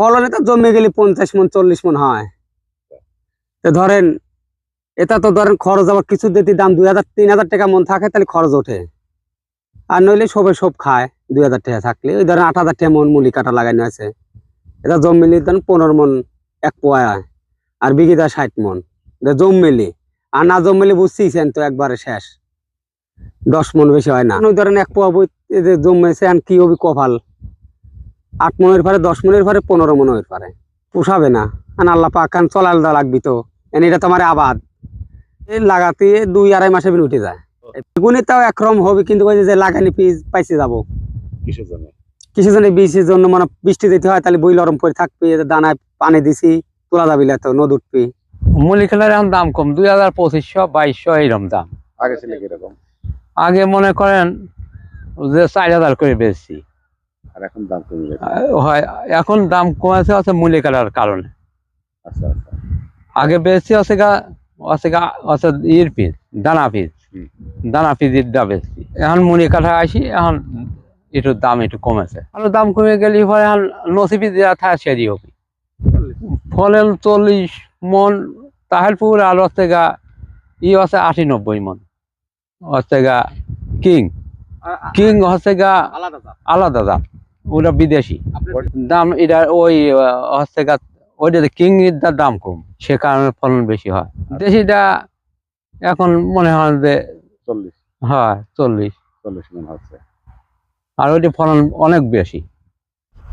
ফলনে তো জমে গেলে পঞ্চাশ মন, চল্লিশ মন হয়। ধরেন, এটা তো ধরেন খরচ আবার কিছু যদি দাম দুই হাজার, তিন হাজার টাকা মন থাকে, তাহলে খরচ ওঠে। আর নইলে সবে সব খায়, দুই হাজার টাকা থাকলে। ওই ধরেন আট হাজার টাকা মন মুলি কাটা লাগানো আছে। এটা জম মিলি ধরেন পনেরো মন, এক পোয়া। আর বিঘিটা ষাট মন। এটা জম মিলি আর না জম মিলি বুঝছিছেন তো একবারে শেষ। দশ মন বেশি হয় না। ওই ধরেন এক পোয়া বই জমেছে, আর কি হবি কপাল? আট মনের পারে দশ মনের পারে পনেরো মনের পারে পোষাবে না। আর আল্লাহ পাকান চলাল দা লাগবি তো। এনে এটা তোমার আবাদ। লাগাতে দুই আড়াই মাসে বিন উঠে যায়। বেগুনে তাও একরম হবে কিন্তু যে লাগানি পিস পাইছে যাব। কিসের জন্য? কিছু জন বীজের জন্য মানে বৃষ্টি দিতে হয় তাহলে বই লরম করে থাকবি দানায় পানি দিছি তোলা যাবি তো নদ উঠবি। মুলি খেলার এখন দাম কম দুই হাজার পঁচিশশো বাইশশো এইরকম দাম। আগে ছিল কীরকম? আগে মনে করেন যে চার হাজার করে বেচছি আর এখন দাম কমে গেছে। হয় এখন দাম কমেছে হচ্ছে মুলি খেলার কারণে। আচ্ছা আচ্ছা। আগে বেশি হচ্ছে গা হচ্ছে গা হচ্ছে ইর পিস দানা পিস। দানা পিসের দা বেশি। এখন মুলি কাঠা আসি এখন একটু দাম একটু কমেছে। আরও দাম কমে গেলে পরে এখন নসিবি দেওয়া থাকে সেরি হবে। ফলের চল্লিশ মন তাহেরপুর আর হচ্ছে গা ই হচ্ছে আশি নব্বই মন। হচ্ছে গা কিং। কিং হচ্ছে গা আলাদা আলাদা দাম। ওটা বিদেশি। দাম এটা ওই আহ, হচ্ছে গা ওইটা কিং এর দাম কম সে কারণে ফলন বেশি হয়। দেশিটা এখন মনে হয় যে চল্লিশ। হয় চল্লিশ। চল্লিশ মন হচ্ছে। আর ওইটা ফলন অনেক বেশি।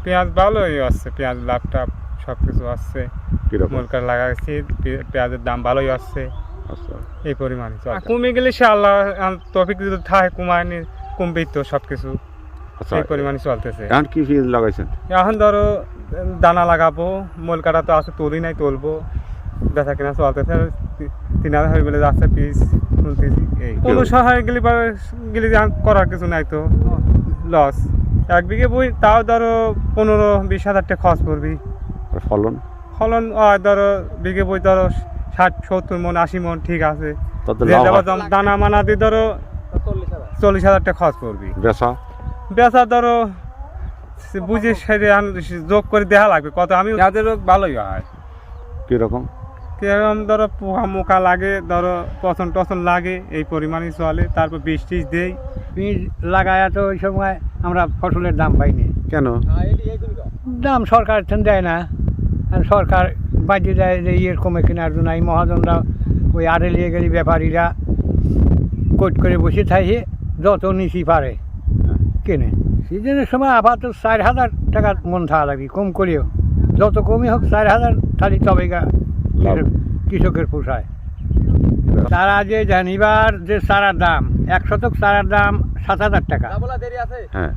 পেঁয়াজ ভালোই আসছে পেঁয়াজ লাভ টাভ সব কিছু আসছে। কীরকম? মুরকার লাগাচ্ছি পেঁয়াজের দাম ভালোই আসছে। আচ্ছা। এই পরিমাণে কমে গেলে সে আল্লাহ টপিক যদি থাকে কমায়নি কমবেই তো সব কিছু আচ্ছা। পরিমাণে চলতেছে। এখন কি ফিজ লাগাইছেন? এখন ধরো দানা লাগাবো মোল কাটা তো আছে তুলি নাই তুলবো। বেচা কিনা চলতেছে তিন হাজার হয়ে গেলে যাচ্ছে পিস শুনতেছি পনেরোশো হয়ে গেলে পরে গেলে করার কিছু নাই তো। লস। এক বিঘে বই তাও ধরো পনেরো বিশ হাজার টাকা খরচ করবি ফলন? ফলন ধরো বিঘে বই ধরো ষাট সত্তর মন আশি মন ঠিক আছে। দানা মানা দিয়ে ধরো চল্লিশ হাজার। টাকা খরচ করবি বেচা? বেচা ধরো সে বুঝে সেরে যোগ করে দেওয়া লাগবে কত আমি যাদের রোগ ভালোই হয়। কীরকম? কীরকম ধরো পোকা মোকা লাগে ধরো পছন্দ টছন লাগে এই পরিমাণে চলে তারপর বীজ টিজ দেই। বীজ লাগায় তো ওই সময় আমরা ফসলের দাম পাইনি। কেন? দাম সরকার দেয় না। আর সরকার বাজিয়ে দেয় যে ইয়ের কমে কেনার জন্য। এই মহাজনরা ওই আড়ে নিয়ে গেলে ব্যাপারীরা কোট করে বসে থাকে যত নিচি পারে। হ্যাঁ। কেনে? সিজনের সময় আপাতত চার হাজার টাকা মন থাকা লাগবে কম করেও। যত কমই হোক চার হাজার তাহলে তবে গা কৃষকের পোষায়। তারা যে জানিবার যে চারার দাম এক শতক চারার দাম সাত হাজার টাকা। হ্যাঁ।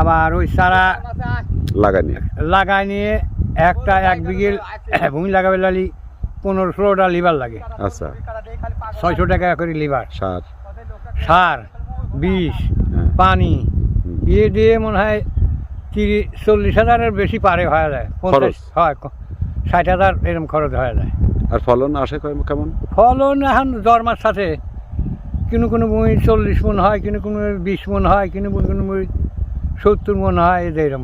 আবার ওই চারা লাগানি। লাগাই নিয়ে একটা এক বিঘে ভূমি লাগাবে লালি পনেরো ষোলোটা লিভার লাগে। আচ্ছা। ছয়শো টাকা করে লিভার সার। সার বিষ হ্যাঁ। পানি। ইয়ে দিয়ে মনে হয় তিরিশ চল্লিশ হাজারের বেশি পারে হয়ে যায় পঞ্চাশ? হয় ষাট হাজার এরকম খরচ হয়ে যায়। আর ফলন আসে কেমন? ফলন এখন জরমার সাথে কোনো কোনো বই চল্লিশ মন হয় কোনো কোনো বিশ মন হয় কোনো কোনো বই সত্তর মন হয় এরকম